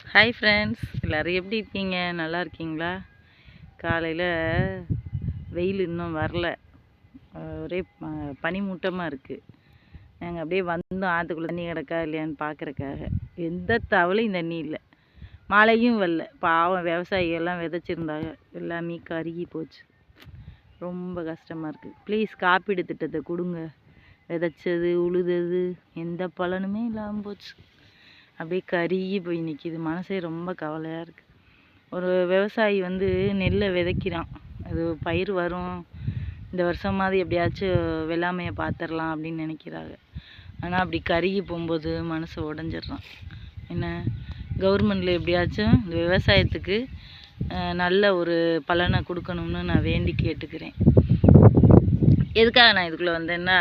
Hi friends எல்லோரும் எப்படி இருக்கீங்க? நல்லா இருக்கீங்களா? காலையில் வெயில் இன்னும் வரல. ஒரே பனிமூட்டமாக இருக்குது நாங்கள் அப்படியே வந்தோம் ஆற்றுக்குள்ளே தண்ணி கிடக்கா இல்லையான்னு பார்க்குறக்காக எந்த தவளையும் தண்ணி இல்லை. மழையும் வரல. பாவம் விவசாயிகள்லாம் விதைச்சிருந்தாங்க. எல்லாமே கருகி போச்சு. ரொம்ப கஷ்டமாக இருக்குது ப்ளீஸ் காப்பீடு திட்டத்தை கொடுங்க. விதைச்சது உழுதது எந்த பலனுமே இல்லாமல் போச்சு. அப்படியே கருகி போய் நிற்கிது மனசே ரொம்ப கவலையாக இருக்குது ஒரு விவசாயி வந்து நெல்லை விதைக்கிறான். அது பயிர் வரும். இந்த வருஷமாவது எப்படியாச்சும் வெள்ளாமையை பார்த்துடலாம் அப்படின்னு நினைக்கிறாங்க. ஆனால் அப்படி கருகி போகும்போது மனசு உடஞ்சிடுறான். என்ன? கவர்மெண்டில் எப்படியாச்சும் இந்த விவசாயத்துக்கு நல்ல ஒரு பலனை கொடுக்கணும்னு நான் வேண்டி கேட்டுக்கிறேன். எதுக்காக நான் இதுக்குள்ளே வந்தேன்னா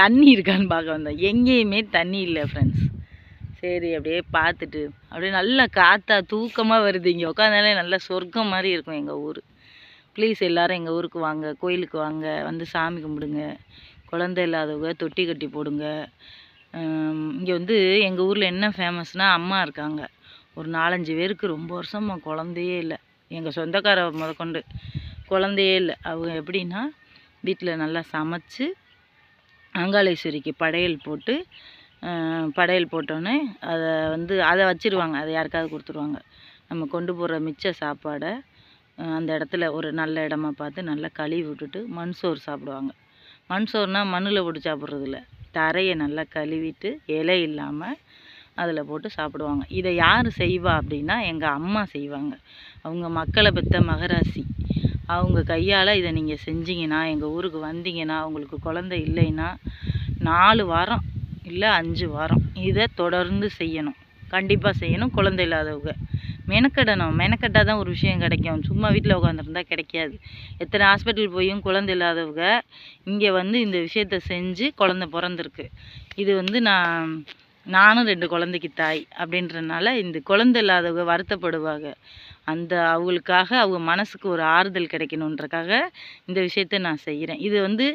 தண்ணி இருக்கான்னு பார்க்க வந்தேன். எங்கேயுமே தண்ணி இல்லை ஃப்ரெண்ட்ஸ் சரி அப்படியே பார்த்துட்டு அப்படியே நல்லா காற்றா தூக்கமாக வருது. இங்கே உட்காந்தாலே நல்லா சொர்க்கம் மாதிரி இருக்கும் எங்கள் ஊர். ப்ளீஸ் எல்லோரும் எங்கள் ஊருக்கு வாங்க கோயிலுக்கு வாங்க வந்து சாமி கும்பிடுங்க. குழந்தை இல்லாதவங்க தொட்டி கட்டி போடுங்க. இங்கே வந்து எங்கள் ஊரில் என்ன ஃபேமஸ்னால் அம்மா இருக்காங்க. ஒரு நாலஞ்சு பேருக்கு ரொம்ப வருஷமாக குழந்தையே இல்லை. எங்கள் சொந்தக்கார முதற்கொண்டு குழந்தையே இல்லை. அவங்க எப்படின்னா வீட்டில் நல்லா சமைச்சு அங்காளேஸ்வரிக்கு படையல் போட்டு படையல் போட்டோன்னே அதை வந்து அதை வச்சிருவாங்க. அதை யாருக்காவது கொடுத்துருவாங்க. நம்ம கொண்டு போகிற மிச்ச சாப்பாடை அந்த இடத்துல ஒரு நல்ல இடமா பார்த்து நல்லா கழுவி விட்டுட்டு மண் சோறு சாப்பிடுவாங்க. மண் சோறுனா மண்ணில் போட்டு சாப்பிட்றது தரையை நல்லா கழுவிட்டு இலை இல்லாமல் அதில் போட்டு சாப்பிடுவாங்க. இதை யார் செய்வா அப்படின்னா எங்கள் அம்மா செய்வாங்க. அவங்க மக்களை பெற்ற மகராசி. அவங்க கையால் இதை நீங்கள் செஞ்சீங்கன்னா எங்கள் ஊருக்கு வந்தீங்கன்னா உங்களுக்கு குழந்தை இல்லைன்னா நாலு வாரம் இல்லை அஞ்சு வாரம். இதை தொடர்ந்து செய்யணும். கண்டிப்பாக செய்யணும். குழந்தை இல்லாதவங்க. மெனக்கெடணும். மெனக்கெட்டால் தான் ஒரு விஷயம் கிடைக்கும். சும்மா வீட்டில் உட்காந்துருந்தா கிடைக்காது. எத்தனை ஹாஸ்பிட்டல் போயும் குழந்தை இல்லாதவங்க இங்கே வந்து இந்த விஷயத்த செஞ்சு குழந்தை பிறந்திருக்கு. இது வந்து நான் நானும் ரெண்டு குழந்தைக்கு தாய் அப்படின்றனால இந்த குழந்தை இல்லாதவங்க வருத்தப்படுவாங்க. அந்த அவங்களுக்காக அவங்க மனசுக்கு ஒரு ஆறுதல் கிடைக்கணுன்றக்காக இந்த விஷயத்த நான் செய்கிறேன் இது வந்து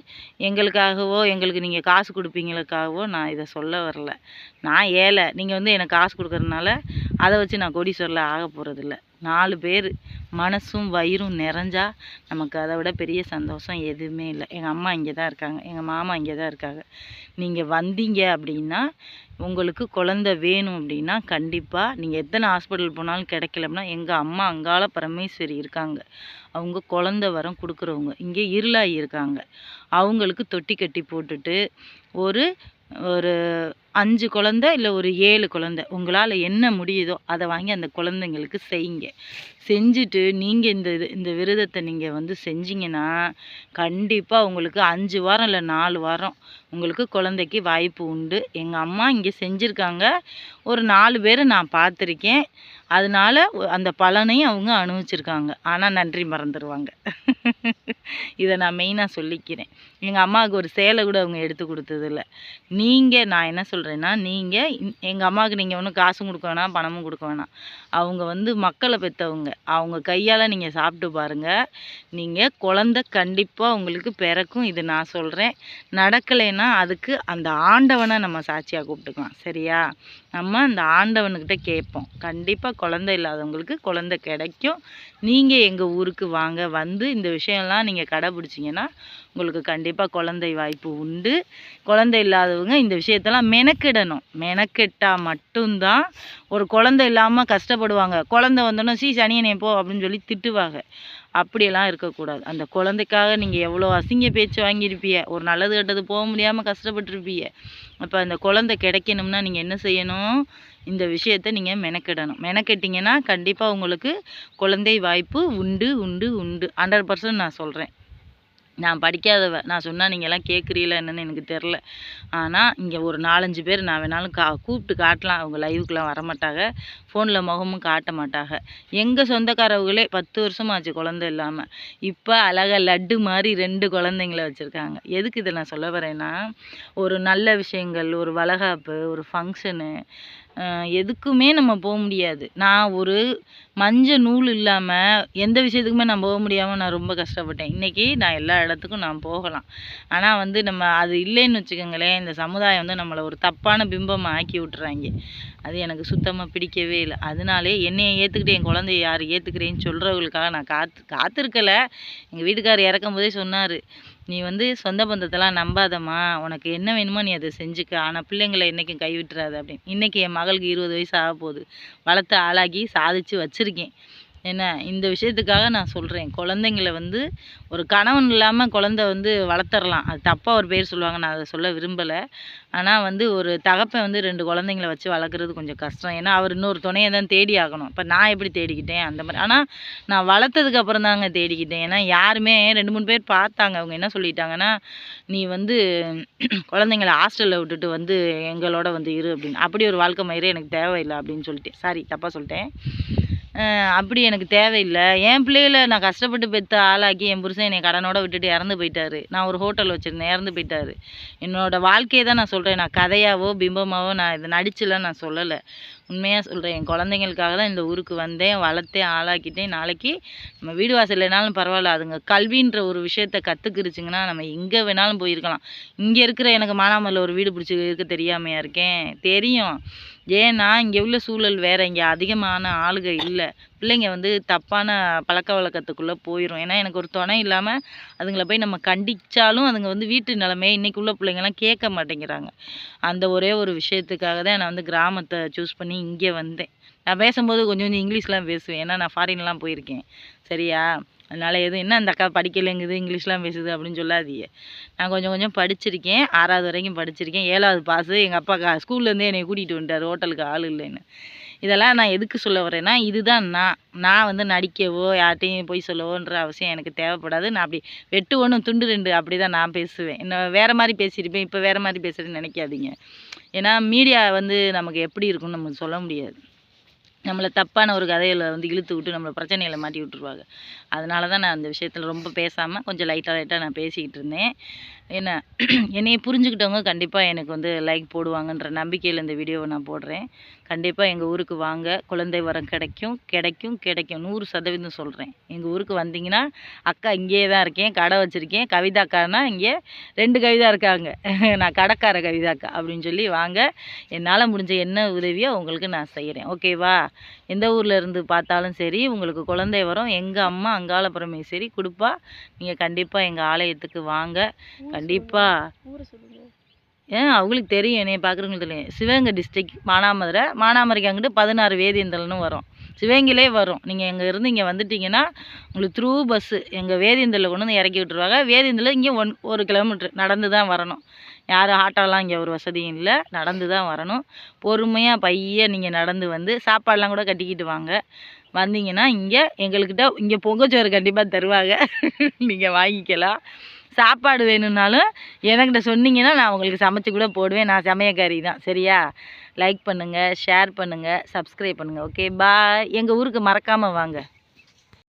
எங்களுக்காகவோ எங்களுக்கு நீங்கள் காசு கொடுப்பீங்களுக்காகவோ நான் இதை சொல்ல வரல. நான் ஏழை நீங்கள் வந்து எனக்கு காசு கொடுக்கறதுனால அதை வச்சு நான் கோடீஸ்வரில் ஆக போகிறதில்ல நாலு பேர். மனசும் வயிறும் நிறைஞ்சா நமக்கு அதை விட பெரிய சந்தோஷம் எதுவுமே இல்லை. எங்கள் அம்மா இங்கே தான் இருக்காங்க. எங்கள் மாமா இங்கே தான் இருக்காங்க. நீங்கள் வந்தீங்க அப்படின்னா உங்களுக்கு குழந்த வேணும் அப்படின்னா கண்டிப்பாக நீங்கள் எத்தனை ஹாஸ்பிட்டல் போனாலும் கிடைக்கலம்னா எங்கள் அம்மா அங்காள பரமேஸ்வரி இருக்காங்க. அவங்க குழந்த வரம் கொடுக்குறவங்க. இங்கே இருளாகி இருக்காங்க. அவங்களுக்கு தொட்டி கட்டி போட்டுட்டு ஒரு ஒரு அஞ்சு குழந்த இல்லை ஒரு ஏழு குழந்த. உங்களால் என்ன முடியுதோ அதை வாங்கி அந்த குழந்தைங்களுக்கு செய்யுங்க. செஞ்சுட்டு நீங்கள் இந்த இது இந்த விரதத்தை நீங்கள் வந்து செஞ்சீங்கன்னா கண்டிப்பாக உங்களுக்கு அஞ்சு வாரம் இல்லை நாலு வாரம் உங்களுக்கு குழந்தைக்கு வாய்ப்பு உண்டு. எங்கள் அம்மா இங்கே செஞ்சுருக்காங்க. ஒரு நாலு பேரை நான் பார்த்துருக்கேன் அதனால அந்த பலனையும் அவங்க அனுபவிச்சிருக்காங்க. ஆனால் நன்றி மறந்துடுவாங்க இதை நான் மெயினாக சொல்லிக்கிறேன். எங்கள் அம்மாவுக்கு ஒரு சேலை கூட அவங்க எடுத்து கொடுத்ததில்ல. நீங்கள் நான் என்ன சொல்கிறேன்னா நீங்கள் எங்கள் அம்மாவுக்கு நீங்கள் ஒன்றும் காசும் கொடுக்க வேணாம் பணமும் கொடுக்க வேணாம். அவங்க வந்து மக்களை பெற்றவங்க. அவங்க கையால் நீங்கள் சாப்பிட்டு பாருங்கள் நீங்கள் குழந்த கண்டிப்பாக உங்களுக்கு பிறக்கும். இது நான் சொல்கிறேன் நடக்கலைன்னா அதுக்கு அந்த ஆண்டவனை நம்ம சாட்சியாக கூப்பிட்டுக்கலாம். சரியா? நம்ம அந்த ஆண்டவனுக்கிட்ட கேட்போம். கண்டிப்பாக குழந்தை இல்லாதவங்களுக்கு குழந்தை கிடைக்கும். நீங்கள் எங்கள் ஊருக்கு வாங்க வந்து இந்த விஷயம்லாம் நீங்கள் கடைபிடிச்சிங்கன்னா உங்களுக்கு கண்டிப்பாக குழந்தை வாய்ப்பு உண்டு. குழந்தை இல்லாதவங்க இந்த விஷயத்தெல்லாம் மெனக்கிடணும். மெனக்கெட்டால் மட்டும்தான் ஒரு குழந்தை இல்லாமல் கஷ்டப்படுவாங்க. குழந்தை வந்தோன்னே சீ சனியனே போ அப்படின்னு சொல்லி திட்டுவாங்க. அப்படியெல்லாம் இருக்கக்கூடாது. அந்த குழந்தைக்காக நீங்கள் எவ்வளோ அசிங்க பேச்சு வாங்கியிருப்பீங்க. ஒரு நல்லது கெட்டது போக முடியாமல் கஷ்டப்பட்டிருப்பீங்க. அப்போ அந்த குழந்தை கிடைக்கணும்னா நீங்கள் என்ன செய்யணும்? இந்த விஷயத்த நீங்கள் மெனக்கிடணும். மெனக்கெட்டிங்கன்னா கண்டிப்பாக உங்களுக்கு குழந்தை வாய்ப்பு உண்டு உண்டு உண்டு. ஹண்ட்ரட் பர்சன்ட் நான் சொல்கிறேன் நான் படிக்காதவ நான் சொன்னால் நீங்கள் எல்லாம் கேட்குறீங்களா என்னென்னு எனக்கு தெரில ஆனால் இங்கே ஒரு நாலஞ்சு பேர் நான் வேணாலும் கா கூப்பிட்டு காட்டலாம். அவங்க லைவுக்குலாம் வரமாட்டாங்க. ஃபோனில் முகமும் காட்ட மாட்டாங்க. எங்கள் சொந்தக்காரவங்களே பத்து வருஷமாச்சு குழந்தை இல்லாமல் இப்போ அழகாக லட்டு மாதிரி ரெண்டு குழந்தைங்கள வச்சுருக்காங்க. எதுக்கு இதை நான் சொல்ல வரேன்னா ஒரு நல்ல விஷயங்கள் ஒரு வளகாப்பு ஒரு ஃபங்க்ஷனு எதுக்குமே நம்ம போக முடியாது. நான் ஒரு மஞ்சள் நூல் இல்லாமல் எந்த விஷயத்துக்குமே நான் போக முடியாமல் நான் ரொம்ப கஷ்டப்பட்டேன். இன்றைக்கி நான் எல்லா இடத்துக்கும் நான் போகலாம். ஆனால் வந்து நம்ம அது இல்லைன்னு வச்சுக்கோங்களேன் இந்த சமுதாயம் வந்து நம்மளை ஒரு தப்பான பிம்பம் ஆக்கி விட்டுறாங்க. அது எனக்கு சுத்தமாக பிடிக்கவே இல்லை. அதனாலே என்னையை ஏற்றுக்கிட்டு என் குழந்தைய யார் ஏற்றுக்கிறேன்னு சொல்கிறவங்களுக்காக நான் காத்து காத்திருக்கலை. எங்கள் வீட்டுக்காரர் இறக்கும் போதே சொன்னார் நீ வந்து சொந்த பந்தத்தெல்லாம் நம்பாதம்மா. உனக்கு என்ன வேணுமோ நீ அதை செஞ்சுக்க. ஆனால் பிள்ளைங்களை என்றைக்கும் கைவிட்டுறாது அப்படின்னு. இன்றைக்கி என் மகளுக்கு இருபது வயசு ஆக போகுது வளர்த்து ஆளாகி சாதிச்சு வச்சுருக்கேன். என்ன இந்த விஷயத்துக்காக நான் சொல்கிறேன் குழந்தைங்கள வந்து ஒரு கணவன் இல்லாமல் குழந்த வந்து வளர்த்துறலாம் அது தப்பாக ஒரு பேர் சொல்லுவாங்க நான் அதை சொல்ல விரும்பலை. ஆனால் வந்து ஒரு தகப்பன் வந்து ரெண்டு குழந்தைங்கள வச்சு வளர்க்குறது கொஞ்சம் கஷ்டம். ஏன்னா அவர் இன்னொரு துணையை தான் தேடி ஆகணும். இப்போ நான் எப்படி தேடிக்கிட்டேன்? அந்த மாதிரி. ஆனால் நான் வளர்த்ததுக்கு அப்புறம் தாங்க தேடிக்கிட்டேன். ஏன்னா யாருமே ரெண்டு மூணு பேர் பார்த்தாங்க. அவங்க என்ன சொல்லிட்டாங்கன்னா நீ வந்து குழந்தைங்கள ஹாஸ்டலில் விட்டுட்டு வந்து எங்களோட வந்து இரு அப்படின்னு. அப்படி ஒரு வாழ்க்கை மயிரே எனக்கு தேவையில்லை அப்படின்னு சொல்லிட்டு சாரி தப்பாக சொல்லிட்டேன். அப்படி எனக்கு தேவையில்லை. என் பிள்ளைகளை நான் கஷ்டப்பட்டு பெற்று ஆளாக்கி என் புருஷன் என்னை கடனோட விட்டுட்டு இறந்து போயிட்டாரு. நான் ஒரு ஹோட்டல் வச்சுருந்தேன். இறந்து போயிட்டாரு. என்னோட வாழ்க்கையை தான் நான் சொல்கிறேன் நான் கதையாவோ பிம்பமாவோ நான் இதை நடிச்சுலாம் நான் சொல்லலை. உண்மையாக சொல்கிறேன் என் குழந்தைங்களுக்காக தான் இந்த ஊருக்கு வந்தேன் வளர்த்தேன் ஆளாக்கிட்டேன். நாளைக்கு நம்ம வீடு வாசல் இல்லைனாலும் பரவாயில்ல. அதுங்க கல்வின்ற ஒரு விஷயத்த கற்றுக்கிருச்சுங்கன்னா நம்ம எங்கே வேணாலும் போயிருக்கலாம். இங்கே இருக்கிற எனக்கு மானாமரில் ஒரு வீடு பிடிச்சி இருக்க தெரியாமையா இருக்கேன்? தெரியும். ஏன்னா இங்கே உள்ள சூழல் வேறு. இங்கே அதிகமான ஆளுக இல்லை. பிள்ளைங்க வந்து தப்பான பழக்க வழக்கத்துக்குள்ளே போயிடும் ஏன்னா எனக்கு ஒரு துணை இல்லாமல் அதுங்களை போய் நம்ம கண்டிச்சாலும் அதுங்க வந்து வீட்டு நிலமையை இன்றைக்கி உள்ள பிள்ளைங்கள்லாம் கேட்க மாட்டேங்கிறாங்க. அந்த ஒரே ஒரு விஷயத்துக்காக தான் நான் வந்து கிராமத்தை சூஸ் பண்ணி இங்கே வந்தேன். நான் பேசும்போது கொஞ்சம் கொஞ்சம் இங்கிலீஷ்லாம் பேசுவேன். ஏன்னா நான் ஃபாரின்லாம் போயிருக்கேன். சரியா? அதனால் எதுவும் என்ன அந்த அக்கா படிக்கலைங்குது? இங்கிலீஷ்லாம் பேசுது அப்படின்னு சொல்லாதீங்க. நான் கொஞ்சம் கொஞ்சம் படிச்சிருக்கேன். ஆறாவது வரைக்கும் படிச்சிருக்கேன். ஏழாவது பாஸு எங்கள் அப்பா கா ஸ்கூல்லேருந்தே என்னை கூட்டிகிட்டு வந்துட்டார். ஹோட்டலுக்கு ஆள் இல்லைன்னு. இதெல்லாம் நான் எதுக்கு சொல்ல வரேன்னா இதுதான் நான். நான் வந்து நடிக்கவோ யார்கிட்டையும் போய் சொல்லவோன்ற அவசியம் எனக்கு தேவைப்படாது. நான் அப்படி வெட்டு ஒன்று துண்டு ரெண்டு அப்படி தான் நான் பேசுவேன். என்ன வேறு மாதிரி பேசியிருப்பேன். இப்போ வேறு மாதிரி பேசுகிறேன்னு நினைக்காதீங்க. ஏன்னா மீடியா வந்து நமக்கு எப்படி இருக்கும்னு நமக்கு சொல்ல முடியாது. நம்மளை தப்பான ஒரு கதையில் வந்து இழுத்து விட்டு நம்மளை பிரச்சனைகளை மாட்டி விட்டுருவாங்க. அதனால தான் நான் அந்த விஷயத்தில் ரொம்ப பேசாமல் கொஞ்சம் லைட்டாக லைட்டாக நான் பேசிக்கிட்டு இருந்தேன். என்ன என்னையை புரிஞ்சுக்கிட்டவங்க கண்டிப்பாக எனக்கு வந்து லைக் போடுவாங்கன்ற நம்பிக்கையில் இந்த வீடியோவை நான் போடுறேன். கண்டிப்பாக எங்கள் ஊருக்கு வாங்க. குழந்தை வரம் கிடைக்கும். கிடைக்கும் கிடைக்கும். நூறு சதவீதம் சொல்கிறேன் எங்கள் ஊருக்கு வந்தீங்கன்னா அக்கா இங்கேயே தான் இருக்கேன். கடை வச்சுருக்கேன். கவிதா அக்கானா இங்கே ரெண்டு கவிதா இருக்காங்க. நான் கடைக்கார கவிதா அக்கா அப்படின்னு சொல்லி வாங்க. என்னால் முடிஞ்ச என்ன உதவியோ உங்களுக்கு நான் செய்கிறேன் ஓகேவா எந்த ஊரில் இருந்து பார்த்தாலும் சரி உங்களுக்கு குழந்தை வரும் எங்கள் அம்மா அங்காள பரமேஸ்வரி கொடுப்பா. நீங்கள் கண்டிப்பாக எங்கள் ஆலயத்துக்கு வாங்க. கண்டிப்பாக ஏன் அவங்களுக்கு தெரியும் என்னைய பார்க்குறவங்களுக்கு தெரியும். சிவகங்கை டிஸ்ட்ரிக் மானாமதுரை மானாமதுரைக்கு அங்கிட்டு பதினாறு வேதியந்தல்னு வரும். சிவகங்கையிலே வரும். நீங்கள் இங்கே இருந்து இங்கே வந்துட்டீங்கன்னா உங்களுக்கு த்ரூ பஸ்ஸு எங்கள் வேதியந்தலில் கொண்டு வந்து இறக்கி விட்ருவாங்க வேதியந்தலில் இங்கே ஒன் ஒரு கிலோமீட்ரு நடந்து தான் வரணும். யாரும் ஆட்டோலாம் இங்கே ஒரு வசதியும் இல்லை. நடந்து தான் வரணும். பொறுமையாக பைய நீங்கள் நடந்து வந்து சாப்பாடெலாம் கூட கட்டிக்கிட்டு வாங்க. வந்தீங்கன்னா இங்கே எங்கள்கிட்ட இங்கே பொங்கச்சோறு கண்டிப்பாக தருவாங்க. நீங்கள் வாங்கிக்கலாம். சாப்பாடு வேணும்னாலும் என்கிட்ட சொன்னீங்கன்னா நான் உங்களுக்கு சமைச்சு கூட போடுவேன். நான் சமையக்காரி தான். சரியா? லைக் பண்ணுங்கள் ஷேர் பண்ணுங்கள் சப்ஸ்கிரைப் பண்ணுங்கள் ஓகே பாய் எங்கள் ஊருக்கு மறக்காமல் வாங்க.